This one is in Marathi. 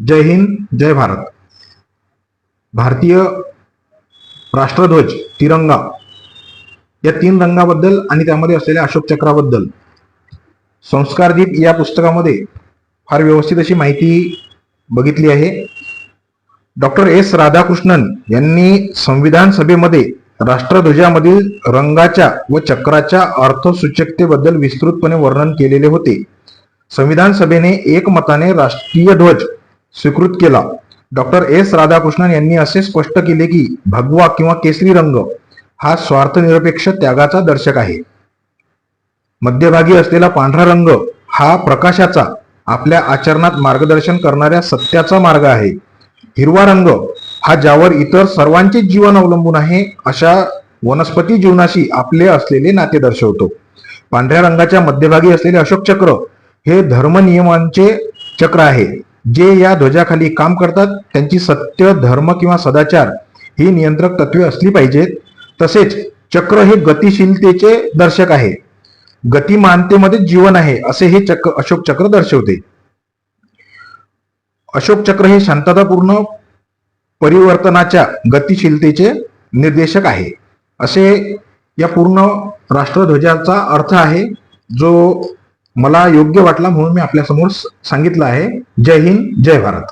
जय हिंद जय भारत. भारतीय राष्ट्रध्वज तिरंगा या तीन रंगाबद्दल आणि त्यामध्ये असलेल्या अशोक चक्राबद्दल. संस्कारदीप या पुस्तकामध्ये फार व्यवस्थित अशी माहिती बघितली आहे. डॉक्टर एस राधाकृष्णन यांनी संविधान सभेमध्ये राष्ट्रध्वजामधील रंगाच्या व चक्राच्या अर्थसूचकतेबद्दल विस्तृतपणे वर्णन केलेले होते. संविधान सभेने एकमताने राष्ट्रीय ध्वज स्वीकृत केला. डॉक्टर एस राधाकृष्णन यांनी असे स्पष्ट केले की भगवा किंवा केसरी रंग हा स्वार्थनिरपेक्ष त्यागाचा दर्शक आहे. मध्यभागी असलेला पांढरा रंग हा प्रकाशाचा आपल्या आचरणात मार्गदर्शन करणाऱ्या सत्याचा मार्ग आहे. हिरवा रंग हा ज्यावर इतर सर्वांचे जीवन अवलंबून आहे अशा वनस्पती जीवनाशी आपले असलेले नाते दर्शवतो. पांढऱ्या रंगाच्या मध्यभागी असलेले अशोक चक्र हे धर्मनियमांचे चक्र आहे. जे या ध्वजाखाली काम करतात त्यांची सत्य धर्म किंवा सदाचार ही नियंत्रक तत्वे असली पाहिजेत. तसेच चक्र हे गतिशीलतेचे दर्शक आहे. गतिमानतेमध्ये जीवन आहे असे हे चक्र अशोक चक्र दर्शवते. अशोक चक्र हे शांततापूर्ण परिवर्तनाच्या गतिशीलतेचे निर्देशक आहे. असे या पूर्ण राष्ट्रध्वजाचा अर्थ आहे जो मला योग्य वाटला म्हणून मी आपल्यासमोर सांगितलं आहे. जय हिंद जय भारत.